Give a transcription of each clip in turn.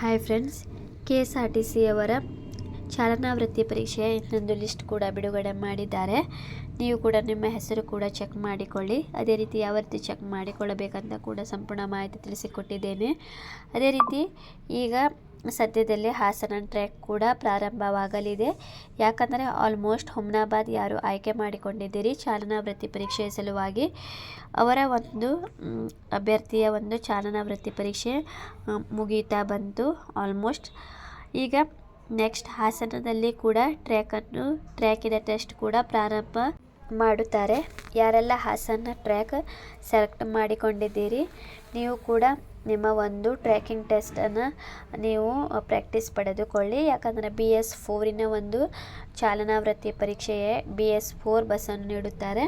Hi friends K S R T C ಅವರ ಚಾಲನಾ ವೃತ್ತಿ ಪರೀಕ್ಷೆಯ ಇನ್ನೊಂದು ಲಿಸ್ಟ್ ಕೂಡ ಬಿಡುಗಡೆ ಮಾಡಿದ್ದಾರೆ. ನೀವು ಕೂಡ ನಿಮ್ಮ ಹೆಸರು ಕೂಡ ಚೆಕ್ ಮಾಡಿಕೊಳ್ಳಿ. ಅದೇ ರೀತಿ ಯಾವ ರೀತಿ ಚೆಕ್ ಮಾಡಿಕೊಳ್ಳಬೇಕಂತ ಕೂಡ ಸಂಪೂರ್ಣ ಮಾಹಿತಿ ತಿಳಿಸಿಕೊಟ್ಟಿದ್ದೇನೆ. ಅದೇ ರೀತಿ ಈಗ ಸದ್ಯದಲ್ಲೇ ಹಾಸನ ಟ್ರ್ಯಾಕ್ ಕೂಡ ಪ್ರಾರಂಭವಾಗಲಿದೆ. ಯಾಕಂದರೆ ಆಲ್ಮೋಸ್ಟ್ ಹುಮ್ನಾಬಾದ್ ಯಾರು ಆಯ್ಕೆ ಮಾಡಿಕೊಂಡಿದ್ದೀರಿ, ಚಾಲನಾ ವೃತ್ತಿ ಪರೀಕ್ಷೆಯ ಸಲುವಾಗಿ. ಅವರ ಒಂದು ಅಭ್ಯರ್ಥಿಯ ಒಂದು ಚಾಲನಾ ವೃತ್ತಿ ಪರೀಕ್ಷೆ ಮುಗೀತಾ ಬಂತು ಆಲ್ಮೋಸ್ಟ್ ಈಗ ನೆಕ್ಸ್ಟ್ ಹಾಸನದಲ್ಲಿ ಕೂಡ ಟ್ರ್ಯಾಕನ್ನು, ಟ್ರ್ಯಾಕಿನ ಟೆಸ್ಟ್ ಕೂಡ ಪ್ರಾರಂಭ ಮಾಡುತ್ತಾರೆ. ಯಾರೆಲ್ಲ ಹಾಸನ ಟ್ರ್ಯಾಕ್ ಸೆಲೆಕ್ಟ್ ಮಾಡಿಕೊಂಡಿದ್ದೀರಿ, ನೀವು ಕೂಡ ನಿಮ್ಮ ಒಂದು ಟ್ರ್ಯಾಕಿಂಗ್ ಟೆಸ್ಟನ್ನು ನೀವು ಪ್ರಾಕ್ಟೀಸ್ ಪಡೆದುಕೊಳ್ಳಿ. ಯಾಕಂದರೆ ಬಿ ಎಸ್ ಫೋರಿನ ಒಂದು ಚಾಲನಾ ವೃತ್ತಿ ಪರೀಕ್ಷೆಯೇ ಬಿ ಎಸ್ ಫೋರ್ ಬಸ್ಸನ್ನು ನೀಡುತ್ತಾರೆ.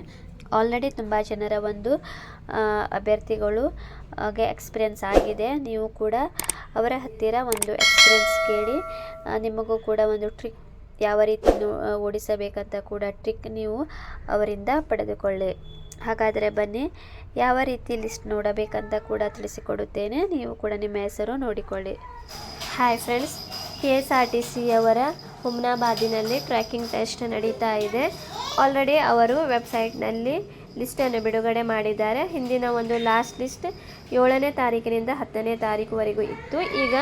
ಆಲ್ರೆಡಿ ತುಂಬ ಜನರ ಒಂದು ಅಭ್ಯರ್ಥಿಗಳು ಹಾಗೆ ಎಕ್ಸ್ಪೀರಿಯನ್ಸ್ ಆಗಿದೆ. ನೀವು ಕೂಡ ಅವರ ಹತ್ತಿರ ಒಂದು ಎಕ್ಸ್ಪೀರಿಯನ್ಸ್ ಕೇಳಿ ನಿಮಗೂ ಕೂಡ ಒಂದು ಟ್ರಿಕ್ ಯಾವ ರೀತಿ ಓಡಿಸಬೇಕಂತ ಕೂಡ ಟ್ರಿಕ್ ನೀವು ಅವರಿಂದ ಪಡೆದುಕೊಳ್ಳಿ. ಹಾಗಾದರೆ ಬನ್ನಿ, ಯಾವ ರೀತಿ ಲಿಸ್ಟ್ ನೋಡಬೇಕಂತ ಕೂಡ ತಿಳಿಸಿಕೊಡುತ್ತೇನೆ. ನೀವು ಕೂಡ ನಿಮ್ಮ ಹೆಸರು ನೋಡಿಕೊಳ್ಳಿ. Hi friends K S R T C ಅವರ ಹುಮ್ನಾಬಾದಿನಲ್ಲಿ ಟ್ರ್ಯಾಕಿಂಗ್ ಟೆಸ್ಟ್ ನಡೀತಾ ಇದೆ. ಆಲ್ರೆಡಿ ಅವರು ವೆಬ್ಸೈಟ್ನಲ್ಲಿ ಲಿಸ್ಟನ್ನು ಬಿಡುಗಡೆ ಮಾಡಿದ್ದಾರೆ. ಹಿಂದಿನ ಒಂದು ಲಾಸ್ಟ್ ಲಿಸ್ಟ್ ಏಳನೇ ತಾರೀಕಿನಿಂದ ಹತ್ತನೇ ತಾರೀಕುವರೆಗೂ ಇತ್ತು. ಈಗ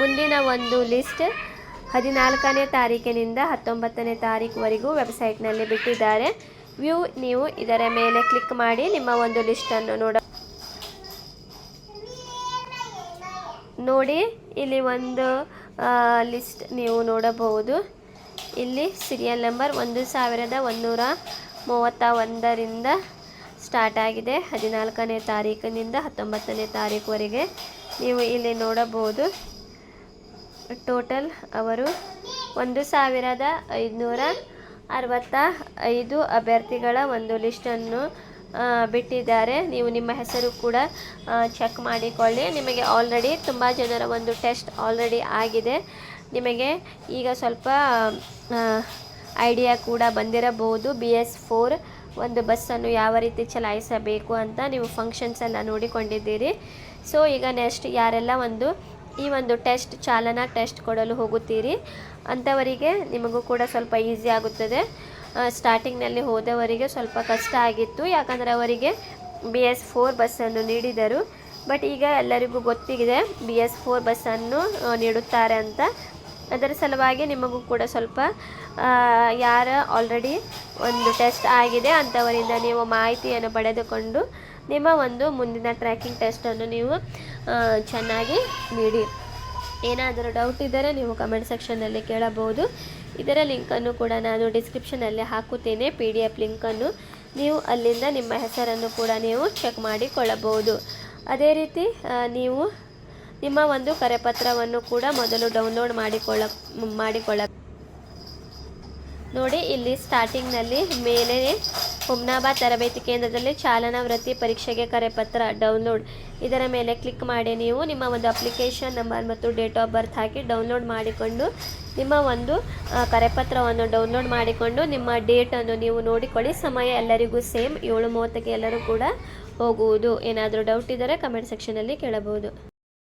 ಮುಂದಿನ ಒಂದು ಲಿಸ್ಟ್ ಹದಿನಾಲ್ಕನೇ ತಾರೀಕಿನಿಂದ ಹತ್ತೊಂಬತ್ತನೇ ತಾರೀಕುವರೆಗೂ ವೆಬ್ಸೈಟ್ನಲ್ಲಿ ಬಿಟ್ಟಿದ್ದಾರೆ. ವ್ಯೂ ನೀವು ಇದರ ಮೇಲೆ ಕ್ಲಿಕ್ ಮಾಡಿ ನಿಮ್ಮ ಒಂದು ಲಿಸ್ಟನ್ನು ನೋಡ ನೋಡಿ, ಇಲ್ಲಿ ಒಂದು ಲಿಸ್ಟ್ ನೀವು ನೋಡಬಹುದು. ಇಲ್ಲಿ ಸೀರಿಯಲ್ ನಂಬರ್ ಒಂದು ಸಾವಿರದ ಒಂದೂರ ಮೂವತ್ತ ಒಂದರಿಂದ ಸ್ಟಾರ್ಟ್ ಆಗಿದೆ ಹದಿನಾಲ್ಕನೇ ತಾರೀಕಿನಿಂದ ಹತ್ತೊಂಬತ್ತನೇ ತಾರೀಕುವರೆಗೆ. ನೀವು ಇಲ್ಲಿ ನೋಡಬಹುದು. ಟೋಟಲ್ ಅವರು ಒಂದು ಸಾವಿರದ ಐದುನೂರ ಅರವತ್ತ ಐದು ಅಭ್ಯರ್ಥಿಗಳ ಒಂದು ಲಿಸ್ಟನ್ನು ಬಿಟ್ಟಿದ್ದಾರೆ. ನೀವು ನಿಮ್ಮ ಹೆಸರು ಕೂಡ ಚೆಕ್ ಮಾಡಿಕೊಳ್ಳಿ. ನಿಮಗೆ ಆಲ್ರೆಡಿ ತುಂಬ ಜನರ ಒಂದು ಟೆಸ್ಟ್ ಆಲ್ರೆಡಿ ಆಗಿದೆ. ನಿಮಗೆ ಈಗ ಸ್ವಲ್ಪ ಐಡಿಯಾ ಕೂಡ ಬಂದಿರಬಹುದು. ಬಿ ಎಸ್ ಫೋರ್ ಒಂದು ಬಸ್ಸನ್ನು ಯಾವ ರೀತಿ ಚಲಾಯಿಸಬೇಕು ಅಂತ ನೀವು ಫಂಕ್ಷನ್ಸ್ ಎಲ್ಲ ನೋಡಿಕೊಂಡಿದ್ದೀರಿ. ಸೊ ಈಗ ನೆಕ್ಸ್ಟ್ ಯಾರೆಲ್ಲ ಒಂದು ಈ ಒಂದು ಟೆಸ್ಟ್ ಚಾಲನಾ ಟೆಸ್ಟ್ ಕೊಡಲು ಹೋಗುತ್ತೀರಿ. ಅಂಥವರಿಗೆ ನಿಮಗೂ ಕೂಡ ಸ್ವಲ್ಪ ಈಸಿ ಆಗುತ್ತದೆ. ಸ್ಟಾರ್ಟಿಂಗ್ನಲ್ಲಿ ಹೋದವರಿಗೆ ಸ್ವಲ್ಪ ಕಷ್ಟ ಆಗಿತ್ತು. ಯಾಕಂದರೆ ಅವರಿಗೆ ಬಿ ಎಸ್ ಫೋರ್ ಬಸ್ಸನ್ನು ನೀಡಿದರು. ಬಟ್ ಈಗ ಎಲ್ಲರಿಗೂ ಗೊತ್ತಿದೆ ಬಿ ಎಸ್ ಫೋರ್ ಬಸ್ಸನ್ನು ನೀಡುತ್ತಾರೆ ಅಂತ. ಅದರ ಸಲುವಾಗಿ ನಿಮಗೂ ಕೂಡ ಸ್ವಲ್ಪ ಯಾರ ಆಲ್ರೆಡಿ ಒಂದು ಟೆಸ್ಟ್ ಆಗಿದೆ ಅಂಥವರಿಂದ ನೀವು ಮಾಹಿತಿಯನ್ನು ಪಡೆದುಕೊಂಡು ನಿಮ್ಮ ಒಂದು ಮುಂದಿನ ಟ್ರ್ಯಾಕಿಂಗ್ ಟೆಸ್ಟನ್ನು ನೀವು ಚೆನ್ನಾಗಿ ನೀಡಿ. ಏನಾದರೂ ಡೌಟ್ ಇದ್ದರೆ ನೀವು ಕಮೆಂಟ್ ಸೆಕ್ಷನ್ನಲ್ಲಿ ಕೇಳಬಹುದು. ಇದರ ಲಿಂಕನ್ನು ಕೂಡ ನಾನು ಡಿಸ್ಕ್ರಿಪ್ಷನಲ್ಲಿ ಹಾಕುತ್ತೇನೆ. ಪಿ ಡಿ ಎಫ್ ಲಿಂಕನ್ನು ನೀವು ಅಲ್ಲಿಂದ ನಿಮ್ಮ ಹೆಸರನ್ನು ಕೂಡ ನೀವು ಚೆಕ್ ಮಾಡಿಕೊಳ್ಳಬಹುದು. ಅದೇ ರೀತಿ ನೀವು ನಿಮ್ಮ ಒಂದು ಕರೆಪತ್ರವನ್ನು ಕೂಡ ಮೊದಲು ಡೌನ್ಲೋಡ್ ಮಾಡಿಕೊಳ್ಳ ಮಾಡಿಕೊಳ್ಳ ನೋಡಿ, ಇಲ್ಲಿ ಸ್ಟಾರ್ಟಿಂಗ್ನಲ್ಲಿ ಮೇಲೆ ಹುಮ್ನಾಬಾದ್ ತರಬೇತಿ ಕೇಂದ್ರದಲ್ಲಿ ಚಾಲನಾ ವೃತ್ತಿ ಪರೀಕ್ಷೆಗೆ ಕರೆಪತ್ರ ಡೌನ್ಲೋಡ್. ಇದರ ಮೇಲೆ ಕ್ಲಿಕ್ ಮಾಡಿ ನೀವು ನಿಮ್ಮ ಒಂದು ಅಪ್ಲಿಕೇಶನ್ ನಂಬರ್ ಮತ್ತು ಡೇಟ್ ಆಫ್ ಬರ್ತ್ ಹಾಕಿ ಡೌನ್ಲೋಡ್ ಮಾಡಿಕೊಂಡು ನಿಮ್ಮ ಒಂದು ಕರೆಪತ್ರವನ್ನು ಡೌನ್ಲೋಡ್ ಮಾಡಿಕೊಂಡು ನಿಮ್ಮ ಡೇಟನ್ನು ನೀವು ನೋಡಿಕೊಳ್ಳಿ. ಸಮಯ ಎಲ್ಲರಿಗೂ ಸೇಮ್. ಏಳು ಮೂವತ್ತಕ್ಕೆ ಎಲ್ಲರೂ ಕೂಡ ಹೋಗುವುದು. ಏನಾದರೂ ಡೌಟ್ ಇದ್ದರೆ ಕಮೆಂಟ್ ಸೆಕ್ಷನಲ್ಲಿ ಕೇಳಬಹುದು.